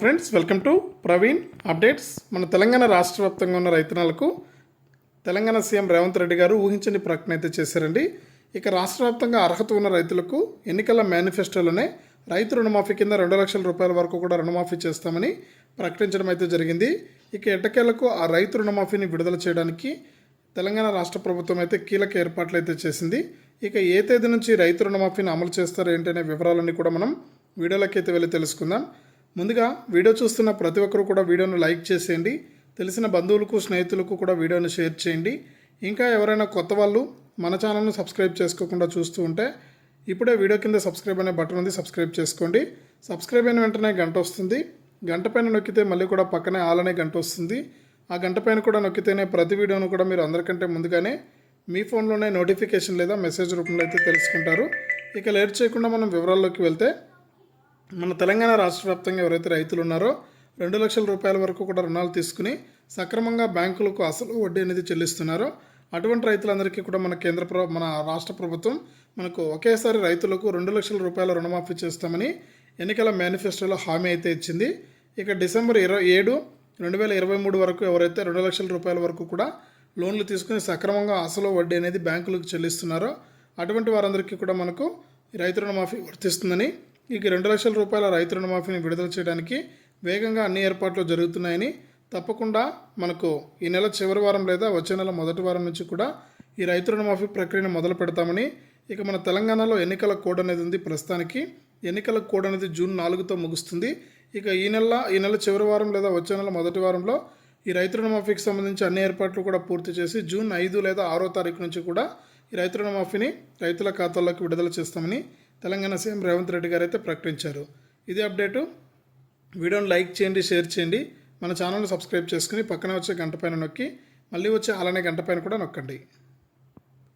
Friends welcome to Praveen updates మన తెలంగాణ రాష్ట్ర వ్యాప్తంగా ఉన్న రైతన్నలకు తెలంగాణ సీఎం రేవంత్ రెడ్డి గారు ఊహించని ప్రకటన అయితే చేశారండి. ఇక రాష్ట్ర వ్యాప్తంగా అర్హత ఉన్న రైతులకు ఎన్నికల మేనిఫెస్టోలోనే రైతు రుణమాఫీ కింద రెండు లక్షల రూపాయల వరకు కూడా రుణమాఫీ చేస్తామని ప్రకటించడం అయితే జరిగింది. ఇక ఎట్టకేలకు ఆ రైతు రుణమాఫీని విడుదల చేయడానికి తెలంగాణ రాష్ట్ర ప్రభుత్వం అయితే కీలక ఏర్పాట్లు అయితే చేసింది. ఇక ఏ తేదీ నుంచి రైతు రుణమాఫీని అమలు చేస్తారు ఏంటనే వివరాలన్నీ కూడా మనం వీడియోలోకి అయితే వెళ్ళి తెలుసుకుందాం. ముందుగా వీడియో చూస్తున్న ప్రతి ఒక్కరు కూడా వీడియోను లైక్ చేసేయండి. తెలిసిన బంధువులకు స్నేహితులకు కూడా వీడియోను షేర్ చేయండి. ఇంకా ఎవరైనా కొత్త వాళ్ళు మన ఛానల్ను సబ్స్క్రైబ్ చేసుకోకుండా చూస్తూ ఉంటే ఇప్పుడే వీడియో కింద సబ్స్క్రైబ్ అనే బటన్ ఉంది సబ్స్క్రైబ్ చేసుకోండి. సబ్స్క్రైబ్ అయిన వెంటనే గంట వస్తుంది. గంట పైన నొక్కితే మళ్ళీ కూడా పక్కనే ఆల్ అనే గంట వస్తుంది. ఆ గంట పైన కూడా నొక్కితేనే ప్రతి వీడియోను కూడా మీరు అందరికంటే ముందుగానే మీ ఫోన్లోనే నోటిఫికేషన్ లేదా మెసేజ్ రూపంలో అయితే తెలుసుకుంటారు. ఇక లేట్ చేయకుండా మనం వివరాల్లోకి వెళ్తే మన తెలంగాణ రాష్ట్ర వ్యాప్తంగా ఎవరైతే రైతులు ఉన్నారో రెండు లక్షల రూపాయల వరకు కూడా రుణాలు తీసుకుని సక్రమంగా బ్యాంకులకు అసలు వడ్డీ అనేది చెల్లిస్తున్నారో అటువంటి రైతులందరికీ కూడా మన కేంద్ర ప్ర మన రాష్ట్ర ప్రభుత్వం మనకు ఒకేసారి రైతులకు రెండు లక్షల రూపాయల రుణమాఫీ చేస్తామని ఎన్నికల మేనిఫెస్టోలో హామీ అయితే ఇచ్చింది. ఇక డిసెంబర్ ఇరవై ఏడు రెండు వేల ఇరవై మూడు వరకు ఎవరైతే రెండు లక్షల రూపాయల వరకు కూడా లోన్లు తీసుకుని సక్రమంగా అసలు వడ్డీ అనేది బ్యాంకులకు చెల్లిస్తున్నారో అటువంటి వారందరికీ కూడా మనకు రైతు రుణమాఫీ వర్తిస్తుందని ఇక రెండు లక్షల రూపాయల రైతు రుణమాఫీని విడుదల చేయడానికి వేగంగా అన్ని ఏర్పాట్లు జరుగుతున్నాయని తప్పకుండా మనకు ఈ నెల చివరి వారం లేదా వచ్చే నెల మొదటి వారం నుంచి కూడా ఈ రైతు రుణమాఫీ ప్రక్రియను మొదలు పెడతామని ఇక మన తెలంగాణలో ఎన్నికల కోడ్ అనేది ఉంది ప్రస్తుతానికి. ఎన్నికల కోడ్ అనేది జూన్ నాలుగుతో ముగుస్తుంది. ఇక ఈ నెల ఈ నెల చివరి వారం లేదా వచ్చే నెల మొదటి వారంలో ఈ రైతు రుణమాఫీకి సంబంధించి అన్ని ఏర్పాట్లు కూడా పూర్తి చేసి జూన్ ఐదు లేదా ఆరో తారీఖు నుంచి కూడా ఈ రైతు రుణమాఫీని రైతుల ఖాతాల్లోకి విడుదల చేస్తామని తెలంగాణ సీఎం రేవంత్ రెడ్డి గారు అయితే ప్రకటించారు. ఇది అప్డేటు. వీడియోని లైక్ చేయండి షేర్ చేయండి. మన ఛానల్ని సబ్స్క్రైబ్ చేసుకుని పక్కన వచ్చే గంట పైన నొక్కి మళ్ళీ వచ్చే అలానే గంట పైన కూడా నొక్కండి.